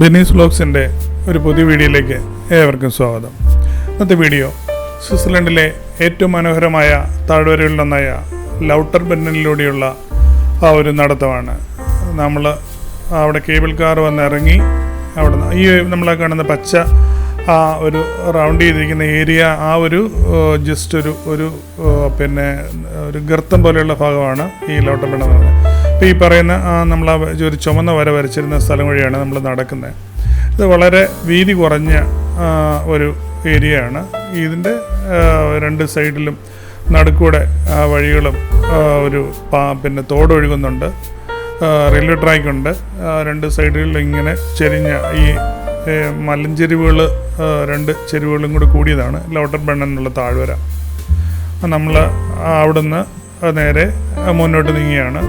ബെനീസ് വ്ലോഗ്സിന്റെ ഒരു പുതിയ വീഡിയോയിലേക്ക് ഏവർക്കും സ്വാഗതം. ഇന്നത്തെ വീഡിയോ സ്വിറ്റ്സർലൻഡിലെ ഏറ്റവും മനോഹരമായ താഴ്വരകളിലൊന്നായ ലൗട്ടർ ബെന്നിലൂടെയുള്ള ആ ഒരു നടത്തമാണ്. നമ്മൾ അവിടെ കേബിൾ കാർ വന്ന് ഇറങ്ങി അവിടെ ഈ നമ്മളെ കാണുന്ന പച്ച ആ ഒരു റൗണ്ട് ചെയ്തിരിക്കുന്ന ഏരിയ ആ ഒരു ജസ്റ്റ് ഒരു ഒരു പിന്നെ ഒരു ഗർത്തം പോലെയുള്ള ഭാഗമാണ് ഈ ലൗട്ടർ ബെണ്ണം എന്ന് പറയുന്നത്. അപ്പോൾ ഈ പറയുന്ന നമ്മൾ ഒരു ചുമന്ന വര വരച്ചിരുന്ന സ്ഥലം വഴിയാണ് നമ്മൾ നടക്കുന്നത്. ഇത് വളരെ വീതി കുറഞ്ഞ ഒരു ഒരു ഏരിയയാണ്. ഇതിന്റെ രണ്ട് സൈഡിലും നടുക്കൂടെ വഴികളും ഒരു പാ പിന്നെ തോടൊഴുകുന്നുണ്ട് റെയിൽവേ ട്രാക്ക് ഉണ്ട് രണ്ട് സൈഡിലും ഇങ്ങനെ ചെരിഞ്ഞ ഈ മലഞ്ചെരിവുകൾ രണ്ട് ചെരുവുകളും കൂടി കൂടിയതാണ്. ലോട്ടർ ബണ്ണൻ എന്നുള്ള താഴ്വര. നമ്മൾ അവിടുന്ന് നേരെ മുന്നോട്ട് നീങ്ങിയാണ്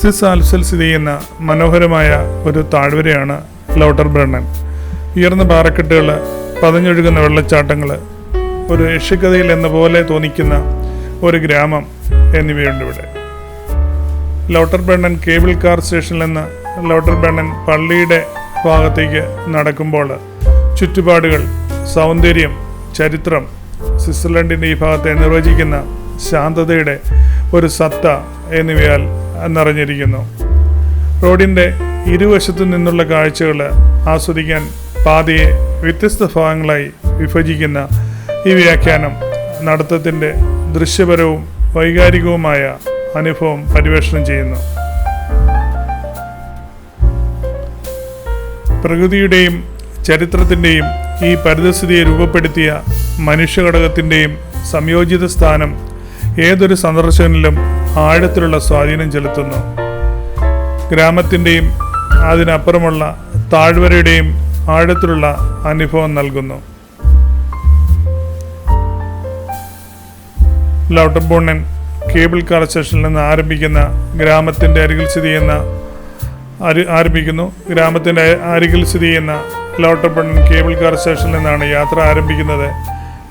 സിസ് ആൽസൽ സ്ഥിതി ചെയ്യുന്ന മനോഹരമായ ഒരു താഴ്വരയാണ് ലൗട്ടർ ബ്രണ്ണൻ. ഉയർന്ന പാറക്കെട്ടുകൾ പതഞ്ഞൊഴുകുന്ന വെള്ളച്ചാട്ടങ്ങൾ ഒരു യക്ഷിക്കഥയിൽ എന്ന പോലെ തോന്നിക്കുന്ന ഒരു ഗ്രാമം എന്നിവയുണ്ട് ഇവിടെ. ലൗട്ടർ ബ്രണ്ണൻ കേബിൾ കാർ സ്റ്റേഷനിൽ നിന്ന് ലൗട്ടർ ബ്രണ്ണൻ പള്ളിയുടെ ഭാഗത്തേക്ക് നടക്കുമ്പോൾ ചുറ്റുപാടുകൾ സൗന്ദര്യം ചരിത്രം സ്വിറ്റ്സർലൻഡിന്റെ ഈ ഭാഗത്തെ നിർവചിക്കുന്ന ശാന്തതയുടെ ഒരു സത്ത എന്നിവയാൽ നിറഞ്ഞിരിക്കുന്നു റോഡിന്റെ ഇരുവശത്തു നിന്നുള്ള കാഴ്ചകൾ ആസ്വദിക്കാൻ പാതയെ വ്യത്യസ്ത ഭാഗങ്ങളായി വിഭജിക്കുന്ന ഈ വ്യാഖ്യാനം നടത്തത്തിന്റെ ദൃശ്യപരവും വൈകാരികവുമായ അനുഭവം പരിവേഷണം ചെയ്യുന്നു. പ്രകൃതിയുടെയും ചരിത്രത്തിന്റെയും ഈ പരിതസ്ഥിതിയെ രൂപപ്പെടുത്തിയ മനുഷ്യഘടകത്തിന്റെയും സംയോജിത സ്ഥാനം ഏതൊരു സന്ദർശകനിലും ആഴത്തിലുള്ള സ്വാധീനം ചെലുത്തുന്നു. ഗ്രാമത്തിന്റെയും അതിനപ്പുറമുള്ള താഴ്വരയുടെയും ആഴത്തിലുള്ള അനുഭവം നൽകുന്നു. ലൗട്ടർബോണൻ കേബിൾ കാർ സ്റ്റേഷനിൽ നിന്ന് ആരംഭിക്കുന്ന ഗ്രാമത്തിന്റെ അരികിൽ സ്ഥിതി ചെയ്യുന്ന അരി ആരംഭിക്കുന്നു. ഗ്രാമത്തിന്റെ അരികിൽ സ്ഥിതി ചെയ്യുന്ന ലൗട്ടർബണ്ണൻ കേബിൾ കാർ സ്റ്റേഷനിൽ നിന്നാണ് യാത്ര ആരംഭിക്കുന്നത്.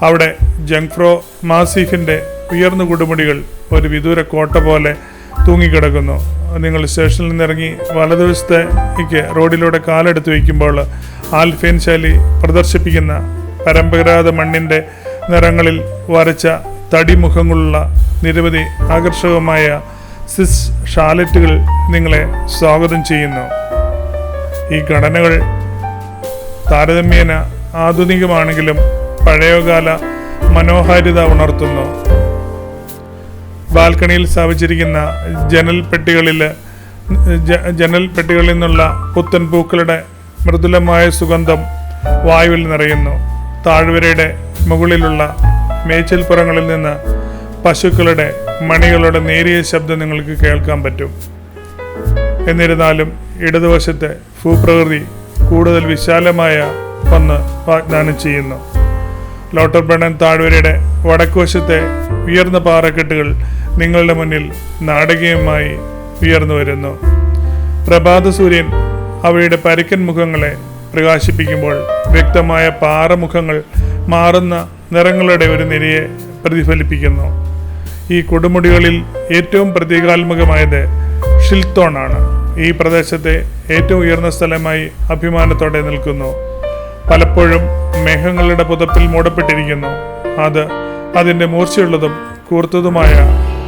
അവിടെ ജംഗ്ഫ്രോ മാസീഫിന്റെ ഉയർന്ന കൊടുമുടികൾ ഒരു വിദൂര കോട്ട പോലെ തൂങ്ങിക്കിടക്കുന്നു. നിങ്ങൾ സ്റ്റേഷനിൽ നിന്നിറങ്ങി വലതുവശത്തേക്ക് റോഡിലൂടെ കാലെടുത്ത് വയ്ക്കുമ്പോൾ ആൽഫൈൻ ശൈലി പ്രദർശിപ്പിക്കുന്ന പരമ്പരാഗത മണ്ണിന്റെ നിറങ്ങളിൽ വരച്ച തടിമുഖങ്ങളുള്ള നിരവധി ആകർഷകമായ സിസ് ഷാലറ്റുകൾ നിങ്ങളെ സ്വാഗതം ചെയ്യുന്നു. ഈ ഘടനകൾ താരതമ്യേന ആധുനികമാണെങ്കിലും പഴയകാല മനോഹാരിത ഉണർത്തുന്നു. ബാൽക്കണിയിൽ സ്ഥാപിച്ചിരിക്കുന്ന ജനൽ പെട്ടികളിൽ ജനൽ പെട്ടികളിൽ നിന്നുള്ള പുത്തൻ പൂക്കളുടെ മൃദുലമായ സുഗന്ധം വായുവിൽ നിറയുന്നു. താഴ്വരയുടെ മുകളിലുള്ള മേച്ചിൽപ്പുറങ്ങളിൽ നിന്ന് പശുക്കളുടെ മണികളുടെ നേരിയ ശബ്ദം നിങ്ങൾക്ക് കേൾക്കാൻ പറ്റും. എന്നിരുന്നാലും ഇടതുവശത്തെ ഭൂപ്രകൃതി കൂടുതൽ വിശാലമായ ഒന്ന് വാഗ്ദാനം ചെയ്യുന്നു. ലോട്ടർ ബ്രണൻ താഴ്വരയുടെ വടക്കുവശത്തെ ഉയർന്ന പാറക്കെട്ടുകൾ നിങ്ങളുടെ മുന്നിൽ നാടകീയമായി ഉയർന്നു വരുന്നു. പ്രഭാത സൂര്യൻ അവയുടെ പരുക്കൻ മുഖങ്ങളെ പ്രകാശിപ്പിക്കുമ്പോൾ വ്യക്തമായ പാറമുഖങ്ങൾ മാറുന്ന നിറങ്ങളുടെ ഒരു നിരയെ പ്രതിഫലിപ്പിക്കുന്നു. ഈ കൊടുമുടികളിൽ ഏറ്റവും പ്രതീകാത്മകമായത് ഷിൽത്തോണാണ് ഈ പ്രദേശത്തെ ഏറ്റവും ഉയർന്ന സ്ഥലമായി അഭിമാനത്തോടെ നിൽക്കുന്നു. പലപ്പോഴും മേഘങ്ങളുടെ പുതപ്പിൽ മൂടപ്പെട്ടിരിക്കുന്നു. അത് അതിന്റെ മൂർച്ചയുള്ളതും കൂർത്തതുമായ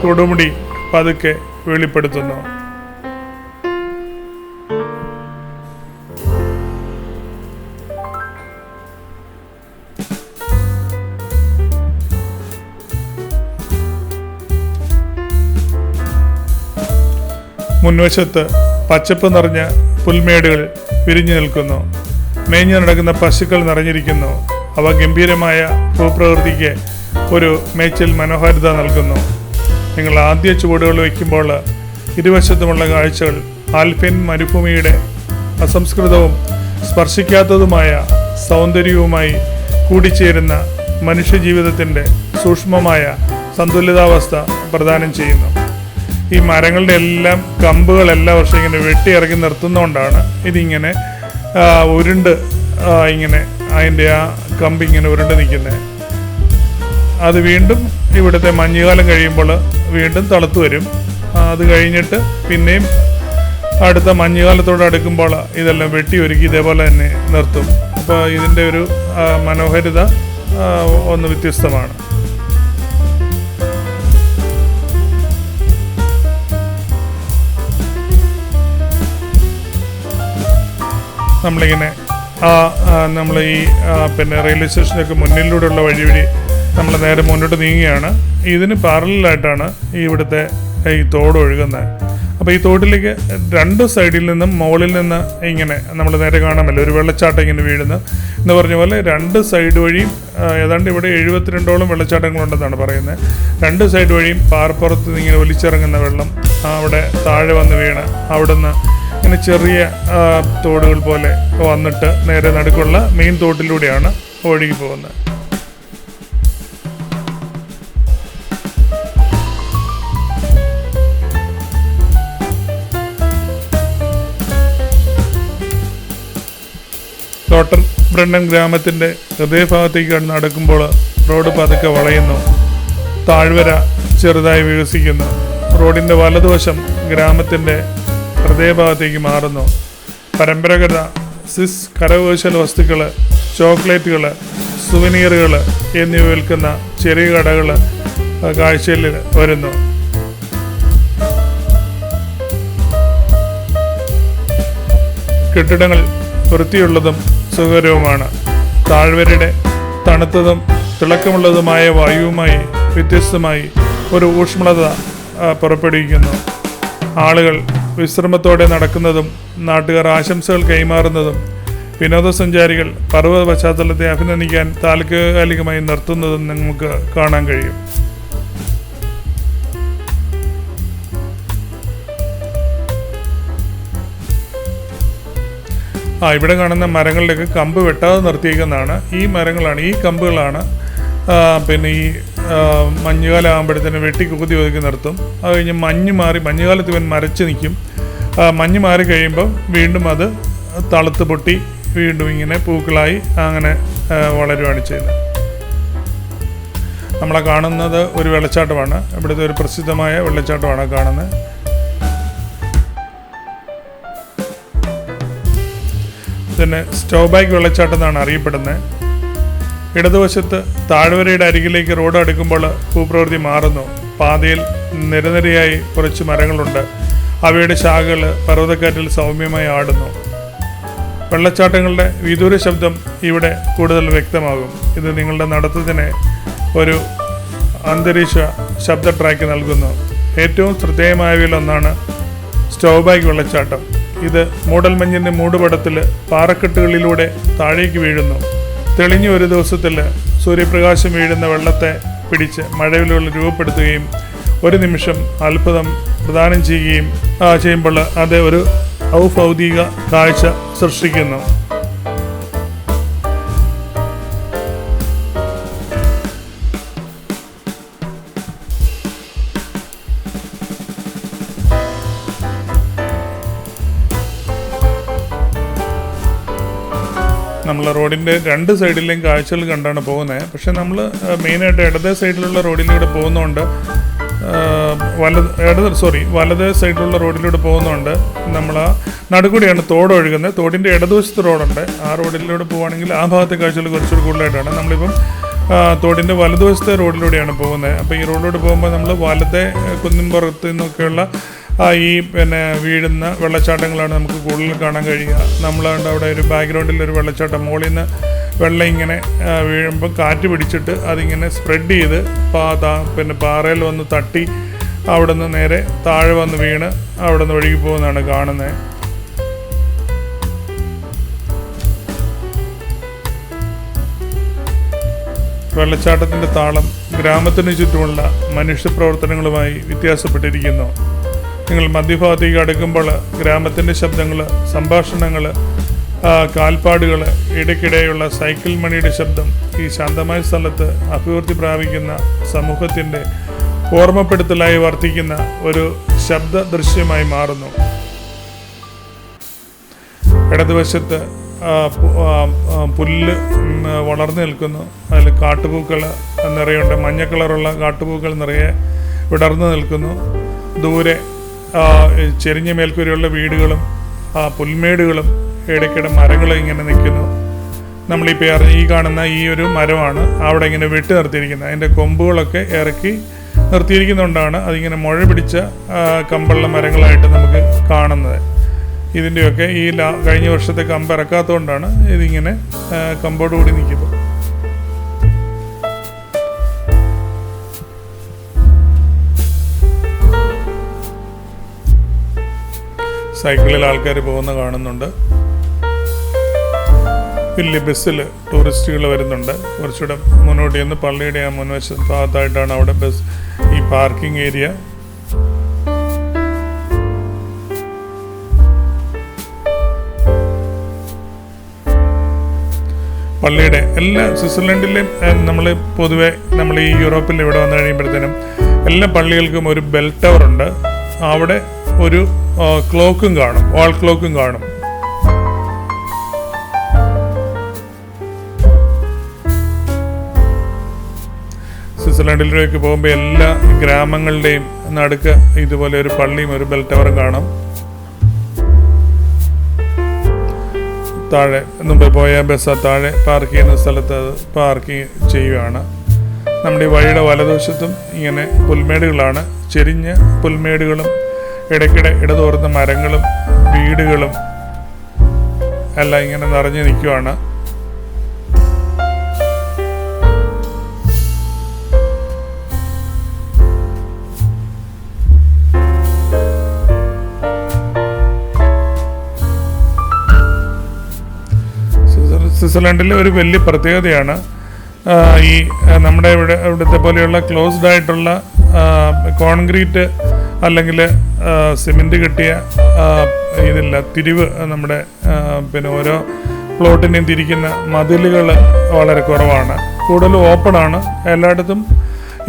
കൊടുമുടി പതുക്കെ വെളിപ്പെടുത്തുന്നു. മുൻവശത്ത് പച്ചപ്പ് നിറഞ്ഞ പുൽമേടുകൾ വിരിഞ്ഞു നിൽക്കുന്നു. മേഞ്ഞു നടക്കുന്ന പശുക്കൾ നിറഞ്ഞിരിക്കുന്നു. അവ ഗംഭീരമായ ഭൂപ്രകൃതിക്ക് ഒരു മേച്ചിൽ മനോഹാരിത നൽകുന്നു. നിങ്ങൾ ആദ്യ ചുവടുകൾ വയ്ക്കുമ്പോൾ ഇരുവശത്തുമുള്ള കാഴ്ചകൾ ആൽഫിൻ മരുഭൂമിയുടെ അസംസ്കൃതവും സ്പർശിക്കാത്തതുമായ സൗന്ദര്യവുമായി കൂടിച്ചേരുന്ന മനുഷ്യജീവിതത്തിന്റെ സൂക്ഷ്മമായ സന്തുലിതാവസ്ഥ പ്രദാനം ചെയ്യുന്നു. ഈ മരങ്ങളുടെ എല്ലാം കമ്പുകൾ എല്ലാ വർഷം ഇങ്ങനെ വെട്ടി ഇറക്കി നിർത്തുന്നതുകൊണ്ടാണ് ഇതിങ്ങനെ ഉരുണ്ട് ഇങ്ങനെ അതിന്റെ ആ കമ്പ് ഇങ്ങനെ ഉരുണ്ട് നിൽക്കുന്നത്. അത് വീണ്ടും ഇവിടുത്തെ മഞ്ഞുകാലം കഴിയുമ്പോൾ വീണ്ടും തളുത്തു വരും. അത് കഴിഞ്ഞിട്ട് പിന്നെയും അടുത്ത മഞ്ഞുകാലത്തോട് അടുക്കുമ്പോൾ ഇതെല്ലാം വെട്ടി ഒരുക്കി ഇതേപോലെ തന്നെ നിർത്തും. അപ്പോൾ ഇതിന്റെ ഒരു മനോഹരിത ഒന്ന് വ്യത്യസ്തമാണ്. നമ്മളിങ്ങനെ ആ നമ്മൾ ഈ പിന്നെ റെയിൽവേ സ്റ്റേഷനൊക്കെ മുന്നിലൂടെയുള്ള വഴി വഴി നമ്മൾ നേരെ മുന്നോട്ട് നീങ്ങുകയാണ്. ഇതിന് പാരലായിട്ടാണ് ഇവിടുത്തെ ഈ തോട് ഒഴുകുന്നത്. അപ്പോൾ ഈ തോട്ടിലേക്ക് രണ്ട് സൈഡിൽ നിന്നും മുകളിൽ നിന്ന് ഇങ്ങനെ നമ്മൾ നേരെ കാണാമല്ലോ ഒരു വെള്ളച്ചാട്ടം ഇങ്ങനെ വീഴുന്നു. എന്ന് പറഞ്ഞ പോലെ രണ്ട് സൈഡ് വഴിയും ഏതാണ്ട് ഇവിടെ എഴുപത്തിരണ്ടോളം വെള്ളച്ചാട്ടങ്ങളുണ്ടെന്നാണ് പറയുന്നത്. രണ്ട് സൈഡ് വഴിയും പാറപ്പുറത്ത് നിന്ന് ഇങ്ങനെ ഒലിച്ചിറങ്ങുന്ന വെള്ളം അവിടെ താഴെ വന്ന് വീണ് അവിടുന്ന് ഇങ്ങനെ ചെറിയ തോടുകൾ പോലെ വന്നിട്ട് നേരെ നടുക്കുള്ള മെയിൻ തോട്ടിലൂടെയാണ് ഒഴുകി പോകുന്നത് തോട്ടർ ബ്രണ്ണൻ ഗ്രാമത്തിന്റെ ഹൃദയഭാഗത്തേക്ക് നടക്കുമ്പോൾ റോഡ് പതുക്കെ വളയുന്നു. താഴ്വര ചെറുതായി വികസിക്കുന്നു. റോഡിന്റെ വലതുവശം ഗ്രാമത്തിന്റെ ഹൃദയഭാഗത്തേക്ക് മാറുന്നു. പരമ്പരാഗത സിസ് കരകൗശല വസ്തുക്കൾ ചോക്ലേറ്റുകൾ സുവനീറുകൾ എന്നിവ വിൽക്കുന്ന ചെറിയ കടകൾ കാഴ്ചയിൽ വരുന്നു. കെട്ടിടങ്ങൾ വൃത്തിയുള്ളതും സുഖകരവുമാണ്. താഴ്വരയുടെ തണുത്തതും തിളക്കമുള്ളതുമായ വായുവുമായി വ്യത്യസ്തമായി ഒരു ഊഷ്മളത പുറപ്പെടുവിക്കുന്നു. ആളുകൾ വിശ്രമത്തോടെ നടക്കുന്നതും നാട്ടുകാർ ആശംസകൾ കൈമാറുന്നതും വിനോദസഞ്ചാരികൾ പർവത പശ്ചാത്തലത്തെ അഭിനന്ദിക്കാൻ താൽക്കാലികമായി നിർത്തുന്നതും നമുക്ക് കാണാൻ കഴിയും. ആ ഇവിടെ കാണുന്ന മരങ്ങളിലൊക്കെ കമ്പ് വെട്ടാതെ നിർത്തിയിരിക്കുന്നതാണ്. ഈ മരങ്ങളാണ് ഈ കമ്പുകളാണ് പിന്നെ ഈ മഞ്ഞുകാലം ആകുമ്പോഴത്തേന് വെട്ടി കുത്തി ഒതുക്കി നിർത്തും. അത് കഴിഞ്ഞ് മഞ്ഞ് മാറി മഞ്ഞുകാലത്ത് ഇവൻ മരച്ച് നിൽക്കും. മഞ്ഞ് മാറി കഴിയുമ്പം വീണ്ടും അത് തളുത്ത് പൊട്ടി വീണ്ടും ഇങ്ങനെ പൂക്കളായി അങ്ങനെ വളരുവാണ് ചെയ്യുന്നത്. നമ്മളെ കാണുന്നത് ഒരു വെള്ളച്ചാട്ടമാണ്. ഇവിടുത്തെ ഒരു പ്രസിദ്ധമായ വെള്ളച്ചാട്ടമാണ് കാണുന്നത്. ഇതിന് സ്റ്റോബാക്ക് വെള്ളച്ചാട്ടം എന്നാണ് അറിയപ്പെടുന്നത്. ഇടതുവശത്ത് താഴ്വരയുടെ അരികിലേക്ക് റോഡ് അടുക്കുമ്പോൾ ഭൂപ്രവൃത്തി മാറുന്നു. പാതയിൽ നിരനിരയായി കുറച്ച് മരങ്ങളുണ്ട്. അവയുടെ ശാഖകൾ പർവതക്കാറ്റിൽ സൗമ്യമായി ആടുന്നു. വെള്ളച്ചാട്ടങ്ങളുടെ വിദൂര ശബ്ദം ഇവിടെ കൂടുതൽ വ്യക്തമാകും. ഇത് നിങ്ങളുടെ നടത്തത്തിന് ഒരു അന്തരീക്ഷ ശബ്ദ ട്രാക്ക് നൽകുന്നു. ഏറ്റവും ശ്രദ്ധേയമായവയിലൊന്നാണ് സ്റ്റോബാക്ക് വെള്ളച്ചാട്ടം. ഇത് മൂടൽമഞ്ഞിന്റെ മൂടുപടത്തിൽ പാറക്കെട്ടുകളിലൂടെ താഴേക്ക് വീഴുന്നു. തെളിഞ്ഞ ഒരു ദിവസത്തിൽ സൂര്യപ്രകാശം വീഴുന്ന വെള്ളത്തെ പിടിച്ച് മഴവിലുകൾ രൂപപ്പെടുത്തുകയും ഒരു നിമിഷം അത്ഭുതം പ്രദാനം ചെയ്യുകയും ചെയ്യുമ്പോൾ അത് ഒരു ഔഭൗതിക കാഴ്ച സൃഷ്ടിക്കുന്നു. റോഡിന്റെ രണ്ട് സൈഡിലെയും കാഴ്ചകൾ കണ്ടാണ് പോകുന്നത്. പക്ഷെ നമ്മൾ മെയിനായിട്ട് ഇടത് സൈഡിലുള്ള റോഡിലൂടെ പോകുന്നതുകൊണ്ട് വലത് ഇടത് സോറി വലത് സൈഡിലുള്ള റോഡിലൂടെ പോകുന്നതുകൊണ്ട് നമ്മൾ നടുക്കൂടിയാണ് തോട് ഒഴുകുന്നത്. തോടിന്റെ ഇടതുവശത്ത് റോഡുണ്ട്. ആ റോഡിലൂടെ പോവുകയാണെങ്കിൽ ആ ഭാഗത്തെ കാഴ്ചകൾ കുറച്ചുകൂടി കൂടുതലായിട്ടാണ്. നമ്മളിപ്പം തോടിന്റെ വലതുവശത്തെ റോഡിലൂടെയാണ് പോകുന്നത്. അപ്പോൾ ഈ റോഡിലൂടെ പോകുമ്പോൾ നമ്മൾ വലത്തെ കുന്നിൻപുറത്ത് നിന്നൊക്കെയുള്ള ഈ പിന്നെ വീഴുന്ന വെള്ളച്ചാട്ടങ്ങളാണ് നമുക്ക് കൂടുതൽ കാണാൻ കഴിയുക. നമ്മളാണ്ട് അവിടെ ഒരു ബാക്ക്ഗ്രൗണ്ടിൽ ഒരു വെള്ളച്ചാട്ടം. മുകളിൽ നിന്ന് വെള്ളം ഇങ്ങനെ വീഴുമ്പോൾ കാറ്റ് പിടിച്ചിട്ട് അതിങ്ങനെ സ്പ്രെഡ് ചെയ്ത് പാ പിന്നെ പാറയിൽ വന്ന് തട്ടി അവിടെ നിന്ന് നേരെ താഴെ വന്ന് വീണ് അവിടെ നിന്ന് ഒഴുകി പോകുന്നതാണ് കാണുന്നത്. വെള്ളച്ചാട്ടത്തിന്റെ താളം ഗ്രാമത്തിന് ചുറ്റുമുള്ള മനുഷ്യപ്രവർത്തനങ്ങളുമായി വ്യത്യാസപ്പെട്ടിരിക്കുന്നു. നിങ്ങൾ മധ്യഭാഗത്തേക്ക് അടുക്കുമ്പോൾ ഗ്രാമത്തിന്റെ ശബ്ദങ്ങൾ സംഭാഷണങ്ങൾ കാൽപ്പാടുകൾ ഇടയ്ക്കിടെയുള്ള സൈക്കിൾ മണിയുടെ ശബ്ദം ഈ ശാന്തമായ സ്ഥലത്ത് അഭിവൃദ്ധി പ്രാപിക്കുന്ന സമൂഹത്തിന്റെ ഓർമ്മപ്പെടുത്തലായി വർത്തിക്കുന്ന ഒരു ശബ്ദ ദൃശ്യമായി മാറുന്നു. ഇടതുവശത്ത് പുല്ല് വളർന്നു നിൽക്കുന്നു. അതിൽ കാട്ടുപൂക്കൾ നിറയുണ്ട്. മഞ്ഞ കളറുള്ള കാട്ടുപൂക്കൾ നിറയെ വിടർന്നു നിൽക്കുന്നു. ദൂരെ ചെരിഞ്ഞ മേൽക്കൂരയുള്ള വീടുകളും പുൽമേടുകളും ഇടയ്ക്കിടെ മരങ്ങളും ഇങ്ങനെ നിൽക്കുന്നു. നമ്മളിപ്പോൾ ഇറങ്ങി ഈ കാണുന്ന ഈ ഒരു മരമാണ് അവിടെ ഇങ്ങനെ വെട്ടി നിർത്തിയിരിക്കുന്നത്. അതിന്റെ കൊമ്പുകളൊക്കെ ഇറക്കി നിർത്തിയിരിക്കുന്നതുകൊണ്ടാണ് അതിങ്ങനെ മുഴ പിടിച്ച കമ്പുള്ള മരങ്ങളായിട്ട് നമുക്ക് കാണുന്നത്. ഇതിന്റെയൊക്കെ ഈ കഴിഞ്ഞ വർഷത്തെ കമ്പ് ഇറക്കാത്തതുകൊണ്ടാണ് ഇതിങ്ങനെ കമ്പോട് കൂടി നിൽക്കുന്നത്. സൈക്കിളിൽ ആൾക്കാർ പോകുന്ന കാണുന്നുണ്ട്. വലിയ ബസ്സിൽ ടൂറിസ്റ്റുകൾ വരുന്നുണ്ട്. കുറച്ചുകൂടെ മുന്നോട്ട് ചെന്ന് പള്ളിയുടെ ആ മുൻവശ ഭാഗത്തായിട്ടാണ് അവിടെ ബസ് ഈ പാർക്കിംഗ് ഏരിയ. പള്ളിയുടെ എല്ലാ സ്വിറ്റ്സർലൻഡിലെയും നമ്മൾ പൊതുവെ നമ്മൾ ഈ യൂറോപ്പിൽ ഇവിടെ വന്നു കഴിയുമ്പോഴത്തേനും എല്ലാ പള്ളികൾക്കും ഒരു ബെൽ ടവർ ഉണ്ട്. അവിടെ ഒരു ക്ലോക്കും കാണും. വാൾ ക്ലോക്കും കാണും. സ്വിറ്റ്സർലൻഡിലേക്ക് പോകുമ്പോൾ എല്ലാ ഗ്രാമങ്ങളുടെയും നടുക്ക് ഇതുപോലെ ഒരു പള്ളിയും ഒരു ബെൽ ടവറും കാണാം. താഴെ മുമ്പ് പോയ ബസ് താഴെ പാർക്ക് ചെയ്യുന്ന സ്ഥലത്ത് അത് പാർക്ക് ചെയ്യുകയാണ് നമ്മുടെ ഈ വഴിയുടെ വലതുവശത്തും ഇങ്ങനെ പുൽമേടുകളാണ്. ചെരിഞ്ഞ പുൽമേടുകളും ഇടയ്ക്കിടെ ഇടതോർന്ന മരങ്ങളും വീടുകളും എല്ലാം ഇങ്ങനെ നിറഞ്ഞു നിൽക്കുവാണ്. സ്വിറ്റ്സർ- സ്വിറ്റ്സർലൻഡിലെ ഒരു വലിയ പ്രത്യേകതയാണ് ഈ നമ്മുടെ ഇവിടെ ഇവിടുത്തെ പോലെയുള്ള ക്ലോസ്ഡ് ആയിട്ടുള്ള കോൺക്രീറ്റ് അല്ലെങ്കിൽ സിമെന്റ് കിട്ടിയ ഇതില്ല തിരിവ് നമ്മുടെ പിന്നെ ഓരോ പ്ലോട്ടിനെയും തിരിക്കുന്ന മതിലുകൾ വളരെ കുറവാണ്. കൂടുതലും ഓപ്പണാണ് എല്ലായിടത്തും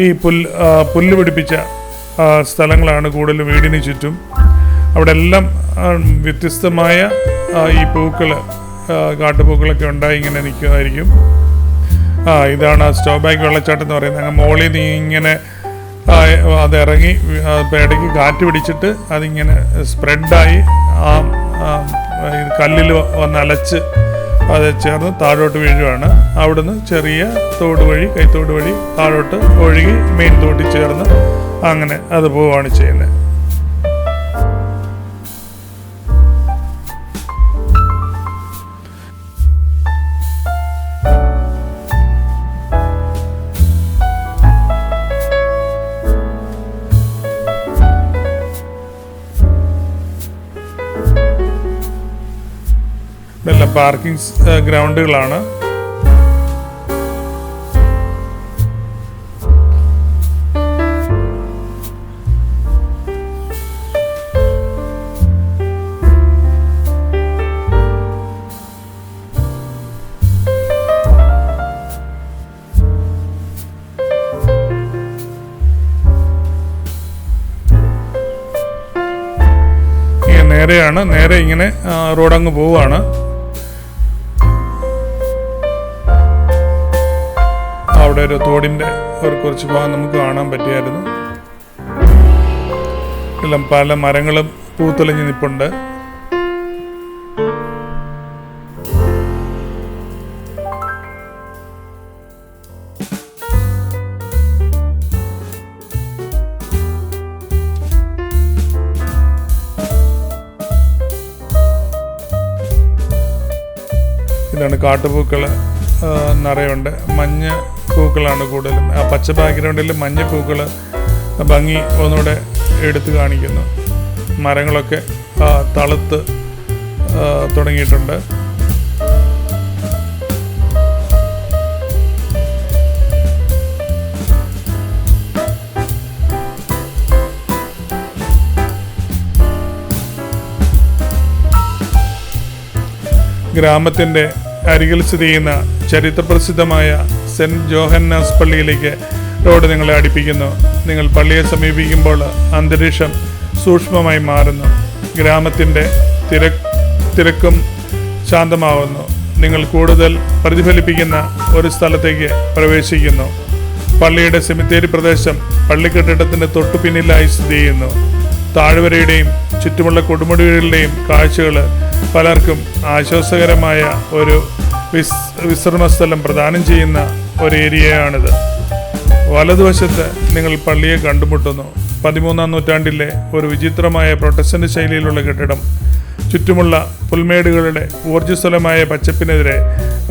ഈ പുല്ല് പുല്ല് പിടിപ്പിച്ച സ്ഥലങ്ങളാണ് കൂടുതലും വീടിന് ചുറ്റും. അവിടെ എല്ലാം വ്യത്യസ്തമായ ഈ പൂക്കൾ കാട്ടുപൂക്കളൊക്കെ ഉണ്ടായി ഇങ്ങനെ നിൽക്കുമായിരിക്കും ആ ഇതാണ് സ്റ്റോബാക്ക് വെള്ളച്ചാട്ടം എന്ന് പറയുന്നത്. അങ്ങ് മോളിൽ നിന്ന് ഇങ്ങനെ അത് ഇറങ്ങി പേടയ്ക്ക് കാറ്റ് പിടിച്ചിട്ട് അതിങ്ങനെ സ്പ്രെഡായി ആ കല്ലിൽ വന്ന് അലച്ച് അത് ചേർന്ന് താഴോട്ട് വീഴുവാണ്. അവിടുന്ന് ചെറിയ തോട് വഴി കൈത്തോട് വഴി താഴോട്ട് ഒഴുകി മെയിൻ തോട്ടിൽ ചേർന്ന് അങ്ങനെ അത് പോവുകയാണ് ചെയ്യുന്നത്. പാർക്കിംഗ് ഗ്രൗണ്ടുകളാണ്. നേരെയാണ് നേരെ ഇങ്ങനെ റോഡ് റോഡങ്ങ് പോവുകയാണ് അവിടെ ഒരു തോടിന്റെ ഒരു കുറച്ച് ഭാഗം നമുക്ക് കാണാൻ പറ്റിയായിരുന്നു. എല്ലാം പല മരങ്ങളും പൂത്തൊലഞ്ഞ് നിൽപ്പുണ്ട് ഇതാണ് കാട്ടുപൂക്കൾ നിറയുണ്ട്. മഞ്ഞ പൂക്കളാണ് കൂടുതലും. ആ പച്ച ബാക്ക്ഗ്രൗണ്ടിൽ മഞ്ഞ പൂക്കൾ ഭംഗി ഒന്നുകൂടെ എടുത്തു കാണിക്കുന്നു. മരങ്ങളൊക്കെ തളുത്ത് തുടങ്ങിയിട്ടുണ്ട്. ഗ്രാമത്തിന്റെ അരികിൽ സ്ഥിതി ചെയ്യുന്ന ചരിത്രപ്രസിദ്ധമായ സെന്റ് ജോഹന്നാസ് പള്ളിയിലേക്ക് റോഡ് നിങ്ങളെ അടുപ്പിക്കുന്നു. നിങ്ങൾ പള്ളിയെ സമീപിക്കുമ്പോൾ അന്തരീക്ഷം സൂക്ഷ്മമായി മാറുന്നു. ഗ്രാമത്തിന്റെ തിരക്ക് തിരക്കും ശാന്തമാവുന്നു. നിങ്ങൾ കൂടുതൽ പ്രതിഫലിപ്പിക്കുന്ന ഒരു സ്ഥലത്തേക്ക് പ്രവേശിക്കുന്നു. പള്ളിയുടെ സെമിത്തേരി പ്രദേശം പള്ളിക്കെട്ടിടത്തിന്റെ തൊട്ടു പിന്നിലായി സ്ഥിതി ചെയ്യുന്നു. താഴ്വരയുടെയും ചുറ്റുമുള്ള കൊടുമുടികളുടെയും കാഴ്ചകൾ പലർക്കും ആശ്വാസകരമായ ഒരു വിസ് വിശ്രമസ്ഥലം പ്രദാനം ചെയ്യുന്ന ഒരു ഏരിയയാണിത്. വലതുവശത്ത് നിങ്ങൾ പള്ളിയെ കണ്ടുമുട്ടുന്നു. പതിമൂന്നാം നൂറ്റാണ്ടിലെ ഒരു വിചിത്രമായ പ്രൊട്ടസ്റ്റന്റ് ശൈലിയിലുള്ള കെട്ടിടം. ചുറ്റുമുള്ള പുൽമേടുകളുടെ ഊർജസ്വലമായ പച്ചപ്പിനെതിരെ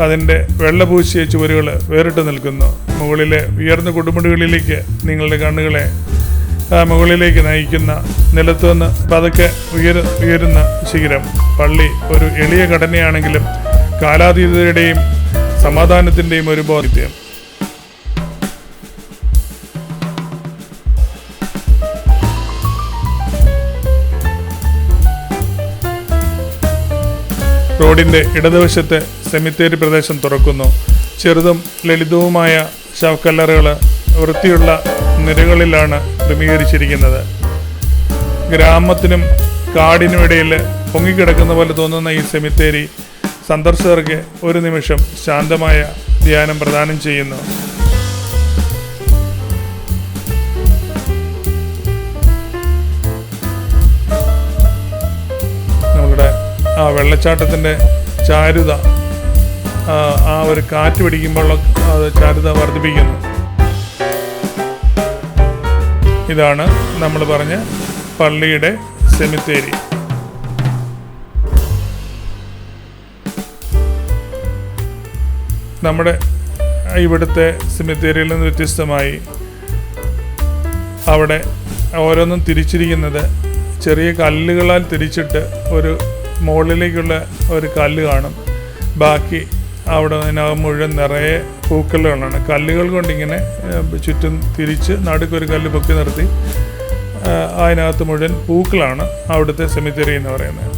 അതിന്റെ വെള്ളപൂശിയ ചുവരുകൾ വേറിട്ട് നിൽക്കുന്നു. മുകളിലെ ഉയർന്ന കൊടുമുടികളിലേക്ക് നിങ്ങളുടെ കണ്ണുകളെ മുകളിലേക്ക് നയിക്കുന്ന നിലത്തുനിന്ന് പതുക്കെ ഉയര ഉയരുന്ന ശിഖരം. പള്ളി ഒരു എളിയ ഘടനയാണെങ്കിലും കാലാതീതയുടെയും സമാധാനത്തിന്റെയും ഒരു ബോധ്യം. റോഡിന്റെ ഇടതുവശത്തെ സെമിത്തേരി പ്രദേശം തുറക്കുന്നു. ചെറുതും ലളിതവുമായ ശവക്കല്ലറുകൾ വൃത്തിയുള്ള നിരകളിലാണ് ക്രമീകരിച്ചിരിക്കുന്നത്. ഗ്രാമത്തിനും കാടിനും ഇടയിൽ പൊങ്ങിക്കിടക്കുന്ന പോലെ തോന്നുന്ന ഈ സെമിത്തേരി സന്ദർശകർക്ക് ഒരു നിമിഷം ശാന്തമായ ധ്യാനം പ്രദാനം ചെയ്യുന്നു. നമ്മുടെ ആ വെള്ളച്ചാട്ടത്തിന്റെ ചാരുത ആ, ഒരു കാറ്റ് പിടിക്കുമ്പോൾ അത് ചാരുത വർദ്ധിപ്പിക്കുന്നു. ഇതാണ് നമ്മൾ പറഞ്ഞ പള്ളിയുടെ സെമിത്തേരി. നമ്മുടെ ഇവിടുത്തെ സിമിത്തേരിയിൽ നിന്ന് വ്യത്യസ്തമായി അവിടെ ഓരോന്നും തിരിച്ചിരിക്കുന്നത് ചെറിയ കല്ലുകളാൽ തിരിച്ചിട്ട് ഒരു മുകളിലേക്കുള്ള ഒരു കല്ല് കാണും. ബാക്കി അവിടെ ഇതിനകം മുഴുവൻ നിറയെ പൂക്കല്ലുകളാണ് കല്ലുകൾ കൊണ്ടിങ്ങനെ ചുറ്റും തിരിച്ച് നടുക്കൊരു കല്ല് പൊക്കി നിർത്തി അതിനകത്ത് മുഴുവൻ പൂക്കളാണ് അവിടുത്തെ സെമിത്തേരി എന്ന് പറയുന്നത്.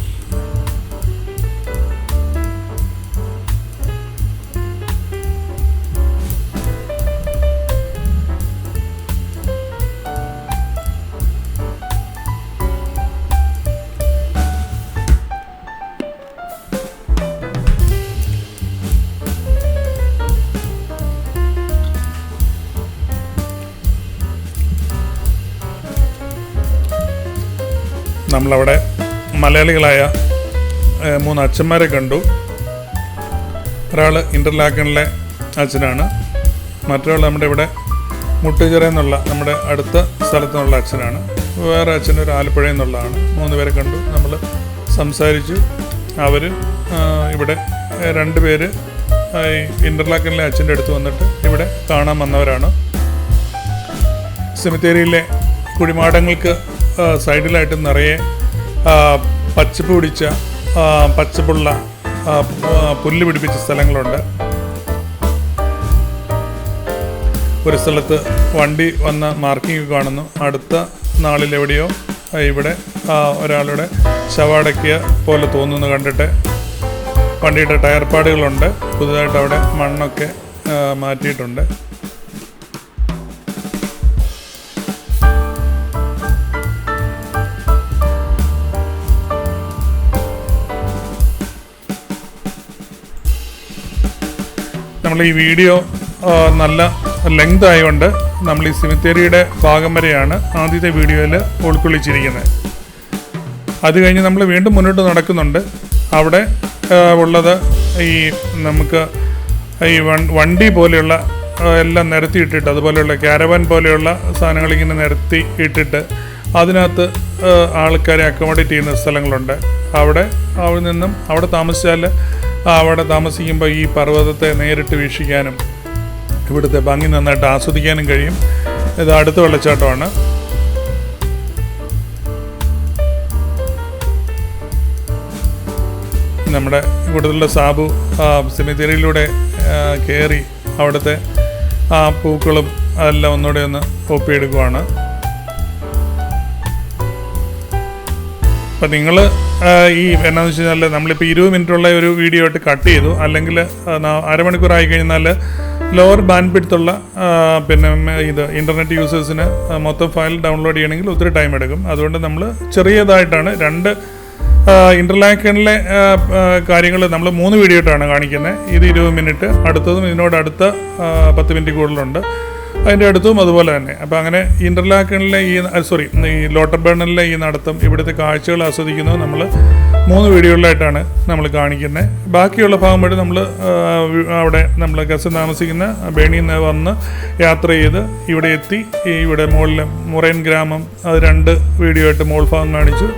നമ്മളവിടെ മലയാളികളായ മൂന്ന് അച്ഛന്മാരെ കണ്ടു. ഒരാൾ ഇന്റർലാക്കണിലെ അച്ഛനാണ്. മറ്റൊരാൾ നമ്മുടെ ഇവിടെ മുട്ടുചിറ എന്നുള്ള നമ്മുടെ അടുത്ത സ്ഥലത്തു നിന്നുള്ള അച്ഛനാണ്. വേറെ അച്ഛൻ ഒരു ആലപ്പുഴ എന്നുള്ളതാണ്. മൂന്ന് പേരെ കണ്ടു. നമ്മൾ സംസാരിച്ചു. അവർ ഇവിടെ രണ്ട് പേര് ഈ അച്ഛന്റെ അടുത്ത് വന്നിട്ട് ഇവിടെ കാണാൻ വന്നവരാണ്. സെമിത്തേരിയിലെ കുഴിമാടങ്ങൾക്ക് സൈഡിലായിട്ട് നിറയെ പച്ചപ്പ് പിടിച്ച പച്ചപ്പുള്ള പുല്ല് പിടിപ്പിച്ച സ്ഥലങ്ങളുണ്ട്. ഒരു സ്ഥലത്ത് വണ്ടി വന്ന മാർക്കിംഗ് കാണുന്നു. അടുത്ത നാളിൽ എവിടെയോ ഇവിടെ ഒരാളുടെ ശവാടക്കിയ പോലെ തോന്നുന്നു കണ്ടിട്ട്. വണ്ടിയുടെ ടയർ പാടുകളുണ്ട് പുതുതായിട്ട് അവിടെ മണ്ണൊക്കെ മാറ്റിയിട്ടുണ്ട്. നമ്മൾ ഈ വീഡിയോ നല്ല ലെങ്ത് ആയതുകൊണ്ട് നമ്മൾ ഈ സിമിത്തേരിയുടെ ഭാഗം വരെയാണ് ആദ്യത്തെ വീഡിയോയിൽ ഉൾക്കൊള്ളിച്ചിരിക്കുന്നത്. അത് കഴിഞ്ഞ് നമ്മൾ വീണ്ടും മുന്നോട്ട് നടക്കുന്നുണ്ട്. അവിടെ ഉള്ളത് ഈ നമുക്ക് ഈ വണ്ടി പോലെയുള്ള എല്ലാം നിരത്തി ഇട്ടിട്ട് അതുപോലെയുള്ള ക്യാരവാൻ പോലെയുള്ള സാധനങ്ങൾ ഇങ്ങനെ നിരത്തി ഇട്ടിട്ട് അതിനകത്ത് ആൾക്കാരെ അക്കോമഡേറ്റ് ചെയ്യുന്ന സ്ഥലങ്ങളുണ്ട്. അവിടെ അവിടെ നിന്നും അവിടെ താമസിച്ചാൽ അവിടെ താമസിക്കുമ്പോൾ ഈ പർവതത്തെ നേരിട്ട് വീക്ഷിക്കാനും ഇവിടുത്തെ ഭംഗി നന്നായിട്ട് ആസ്വദിക്കാനും കഴിയും. ഇത് അടുത്ത വെള്ളച്ചാട്ടമാണ്. നമ്മുടെ ഇവിടുത്തെ സാബു സിമിതിരയിലൂടെ കയറി അവിടുത്തെ ആ പൂക്കളും അതെല്ലാം ഒന്നുകൂടെ ഒന്ന് ഒപ്പിയെടുക്കുവാണ് അപ്പം നിങ്ങൾ ഈ എന്നാന്ന് വെച്ച് കഴിഞ്ഞാൽ നമ്മളിപ്പോൾ ഇരുപത് മിനിറ്റുള്ള ഒരു വീഡിയോ ആയിട്ട് കട്ട് ചെയ്തു. അല്ലെങ്കിൽ അരമണിക്കൂർ ആയി കഴിഞ്ഞാൽ ലോവർ ബാൻഡ് പിടുത്തുള്ള പിന്നെ ഇത് ഇന്റർനെറ്റ് യൂസേഴ്സിന് മൊത്തം ഫയൽ ഡൗൺലോഡ് ചെയ്യണമെങ്കിൽ ഒത്തിരി ടൈം എടുക്കും. അതുകൊണ്ട് നമ്മൾ ചെറിയതായിട്ടാണ് രണ്ട് ഇന്റർലാക്കണിലെ കാര്യങ്ങൾ നമ്മൾ മൂന്ന് വീഡിയോ ആയിട്ടാണ് കാണിക്കുന്നത് ഇത് ഇരുപത് മിനിറ്റ് അടുത്തതും ഇതിനോട് അടുത്ത പത്ത് മിനിറ്റ് കൂടുതലുണ്ട്. അതിന്റെ അടുത്തും അതുപോലെ തന്നെ. അപ്പോൾ അങ്ങനെ ഇന്റർലാക്കണിലെ ഈ സോറി ഈ ലോട്ടർ ബേണിലെ ഈ നടത്തം ഇവിടുത്തെ കാഴ്ചകൾ ആസ്വദിക്കുന്നത് നമ്മൾ മൂന്ന് വീഡിയോകളിലായിട്ടാണ് നമ്മൾ കാണിക്കുന്നത് ബാക്കിയുള്ള ഭാഗം വഴി നമ്മൾ അവിടെ നമ്മൾ ഗസ് താമസിക്കുന്ന ബേണിയിൽ നിന്ന് വന്ന് യാത്ര ചെയ്ത് ഇവിടെ എത്തി. ഇവിടെ മുകളിൽ മുറൈൻ ഗ്രാമം അത് രണ്ട് വീഡിയോ ആയിട്ട് മോൾ ഭാഗം കാണിച്ചു.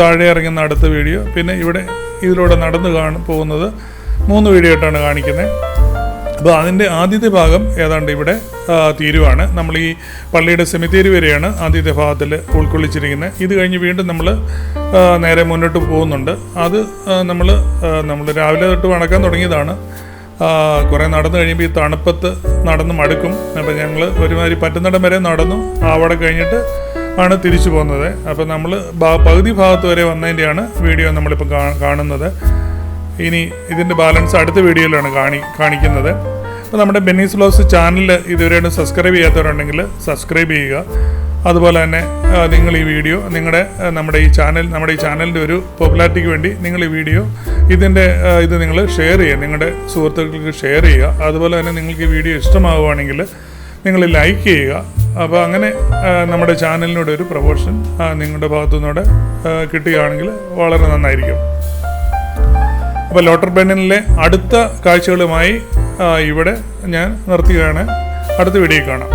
താഴെ ഇറങ്ങുന്ന അടുത്ത വീഡിയോ. പിന്നെ ഇവിടെ ഇതിലൂടെ നടന്ന് കാണു പോകുന്നത് മൂന്ന് വീഡിയോ ആയിട്ടാണ് കാണിക്കുന്നത് അപ്പോൾ അതിന്റെ ആദ്യത്തെ ഭാഗം ഏതാണ്ട് ഇവിടെ തീരുവാണ്. നമ്മൾ ഈ പള്ളിയുടെ സെമിത്തേരി വരെയാണ് ആദ്യത്തെ ഭാഗത്തിൽ ഉൾക്കൊള്ളിച്ചിരിക്കുന്നത്. ഇത് കഴിഞ്ഞ് വീണ്ടും നമ്മൾ നേരെ മുന്നോട്ട് പോകുന്നുണ്ട്. അത് നമ്മൾ നമ്മൾ രാവിലെ തൊട്ട് വണക്കാൻ തുടങ്ങിയതാണ്. കുറേ നടന്നു കഴിയുമ്പോൾ ഈ തണുപ്പത്ത് നടന്ന് മടുക്കും അപ്പോൾ ഞങ്ങൾ ഒരുമാതിരി പറ്റുന്നിടം വരെ നടന്നു. അവിടെ കഴിഞ്ഞിട്ട് ആണ് തിരിച്ചു പോകുന്നത്. അപ്പോൾ നമ്മൾ പകുതി ഭാഗത്ത് വരെ വന്നതിന്റെയാണ് വീഡിയോ നമ്മളിപ്പോൾ കാണുന്നത്. ഇനി ഇതിന്റെ ബാലൻസ് അടുത്ത വീഡിയോയിലാണ് കാണി കാണിക്കുന്നത്. അപ്പോൾ നമ്മുടെ ബെന്നീസ് ബ്ലോഗ്സ് ചാനൽ ഇതുവരെയായിട്ടും സബ്സ്ക്രൈബ് ചെയ്യാത്തവരുണ്ടെങ്കിൽ സബ്സ്ക്രൈബ് ചെയ്യുക. അതുപോലെ തന്നെ നിങ്ങൾ ഈ വീഡിയോ നിങ്ങളുടെ നമ്മുടെ ഈ ചാനൽ നമ്മുടെ ഈ ചാനലിന്റെ ഒരു പോപ്പുലാരിറ്റിക്ക് വേണ്ടി നിങ്ങൾ ഈ വീഡിയോ ഇതിന്റെ ഇത് നിങ്ങൾ ഷെയർ ചെയ്യുക. നിങ്ങളുടെ സുഹൃത്തുക്കൾക്ക് ഷെയർ ചെയ്യുക. അതുപോലെ തന്നെ നിങ്ങൾക്ക് ഈ വീഡിയോ ഇഷ്ടമാവുകയാണെങ്കിൽ നിങ്ങൾ ലൈക്ക് ചെയ്യുക. അപ്പോൾ അങ്ങനെ നമ്മുടെ ചാനലിനോട് ഒരു പ്രൊമോഷൻ നിങ്ങളുടെ ഭാഗത്തു നിന്നൂടെ കിട്ടുകയാണെങ്കിൽ വളരെ നന്നായിരിക്കും. അപ്പോൾ ലോട്ടർ ബെന്നിലെ അടുത്ത കാഴ്ചകളുമായി ഇവിടെ ഞാൻ നിർത്തുകയാണ്. അടുത്ത വീഡിയോ കാണാം.